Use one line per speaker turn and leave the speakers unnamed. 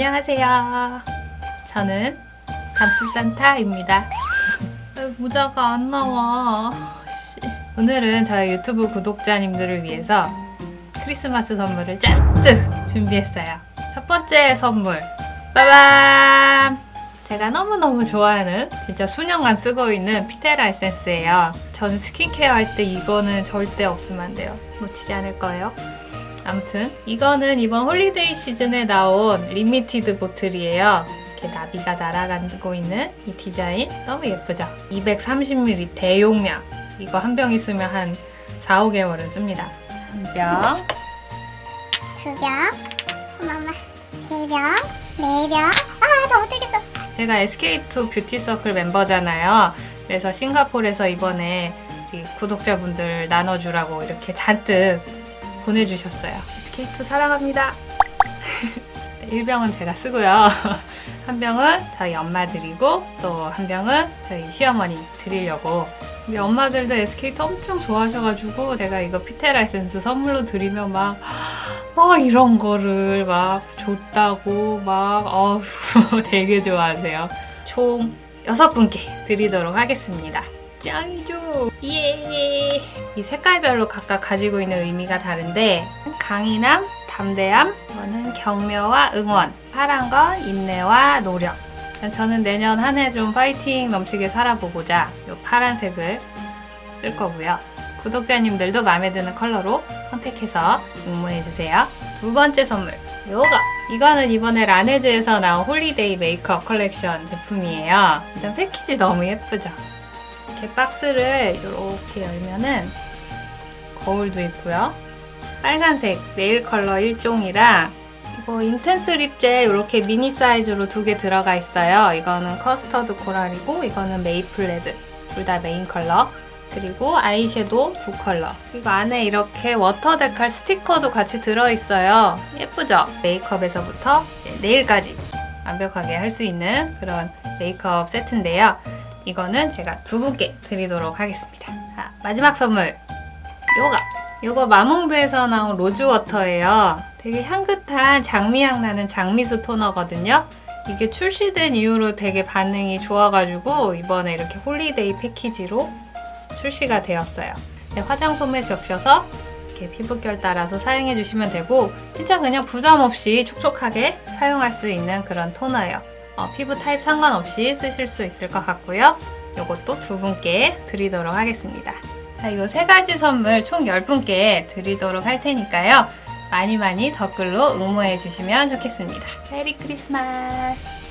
안녕하세요. 저는 밤스 산타입니다. 왜 모자가 안 나와? 씨. 오늘은 저희 유튜브 구독자님들을 위해서 크리스마스 선물을 잔뜩 준비했어요. 첫 번째 선물, 빠밤! 제가 너무너무 좋아하는 진짜 수년간 쓰고 있는 피테라 에센스예요. 저는 스킨케어 할 때 이거는 절대 없으면 안 돼요. 놓치지 않을 거예요. 아무튼 이거는 이번 홀리데이 시즌에 나온 리미티드 보틀이에요. 이렇게 나비가 날아가고 있는 이 디자인 너무 예쁘죠? 230ml 대용량. 이거 한 병 있으면 한 4, 5개월은 씁니다. 한 병.
두 병, 엄마, 세 병, 네 병. 아, 나 못하겠어.
제가 SK2 뷰티 서클 멤버잖아요. 그래서 싱가포르에서 이번에 우리 구독자분들 나눠주라고 이렇게 잔뜩 보내주셨어요. SK2 사랑합니다. 1병은 제가 쓰고요. 한 병은 저희 엄마 드리고 또 한 병은 저희 시어머니 드리려고. 우리 엄마들도 SK2 엄청 좋아하셔가지고 제가 이거 피테라 에센스 선물로 드리면 막, 막 이런 거를 막 줬다고 막 어휴 되게 좋아하세요. 총 6분께 드리도록 하겠습니다. 짱이죠? 예! 이 색깔별로 각각 가지고 있는 의미가 다른데 강인함, 담대함, 이거는 격려와 응원, 파란 건 인내와 노력. 저는 내년 한 해 좀 파이팅 넘치게 살아보고자 이 파란색을 쓸 거고요. 구독자님들도 마음에 드는 컬러로 선택해서 응모해주세요. 두 번째 선물, 요거! 이거는 이번에 라네즈에서 나온 홀리데이 메이크업 컬렉션 제품이에요. 일단 패키지 너무 예쁘죠? 이렇게 박스를 이렇게 열면은 거울도 있고요. 빨간색 네일 컬러 일종이랑 이거 인텐스 립젤 이렇게 미니 사이즈로 두 개 들어가 있어요. 이거는 커스터드 코랄이고 이거는 메이플 레드. 둘 다 메인 컬러. 그리고 아이섀도우 두 컬러. 이거 안에 이렇게 워터 데칼 스티커도 같이 들어있어요. 예쁘죠? 메이크업에서부터 네일까지 완벽하게 할 수 있는 그런 메이크업 세트인데요. 이거는 제가 두 분께 드리도록 하겠습니다. 자, 마지막 선물. 요거. 요거 마몽드에서 나온 로즈워터예요. 되게 향긋한 장미향 나는 장미수 토너거든요. 이게 출시된 이후로 되게 반응이 좋아가지고 이번에 이렇게 홀리데이 패키지로 출시가 되었어요. 네, 화장솜에 적셔서 이렇게 피부결 따라서 사용해 주시면 되고 진짜 그냥 부담 없이 촉촉하게 사용할 수 있는 그런 토너예요. 어, 피부 타입 상관없이 쓰실 수 있을 것 같고요. 이것도 두 분께 드리도록 하겠습니다. 자, 이 세 가지 선물 총 10분께 드리도록 할 테니까요. 많이 많이 댓글로 응모해 주시면 좋겠습니다. 메리 크리스마스!